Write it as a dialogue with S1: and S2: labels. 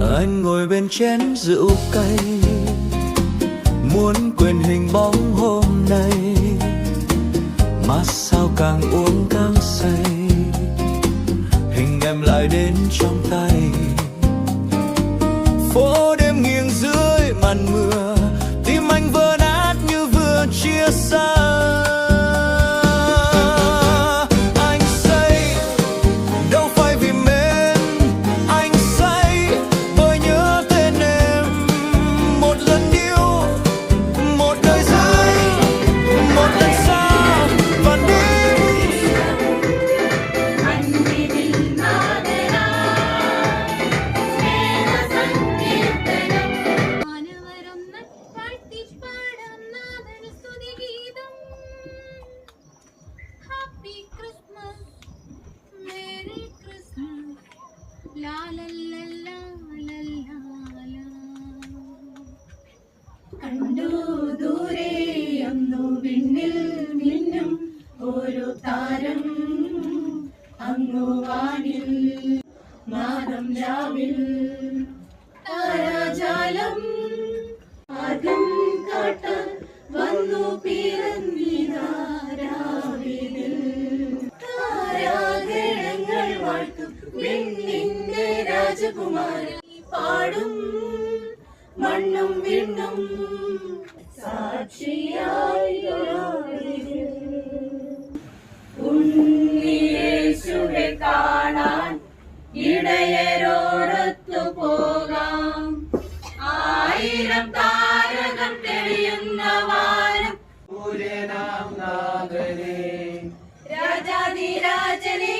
S1: anh ngồi bên chén rượu cay, muốn quên hình bóng hôm nay. Mà sao càng uống càng say, hình em lại đến trong tay. Phố đêm
S2: അങ്ങു വാനിൽ നാദം രാവിൽ. താരാജാലം ആദ്യം കാട്ട വന്നു പിറന്നിതാരാവിൽ താരാഗണങ്ങൾ വാഴ്ത്തും വിണ്ണിന്റെ രാജകുമാരൻ. പാടും മണ്ണും വിണ്ണും സാക്ഷിയായി ഇടയരോടൊത്തു പോകാം. ആയിരം താരകം തെളിയുന്ന വാരം. രാജാതിരാജനെ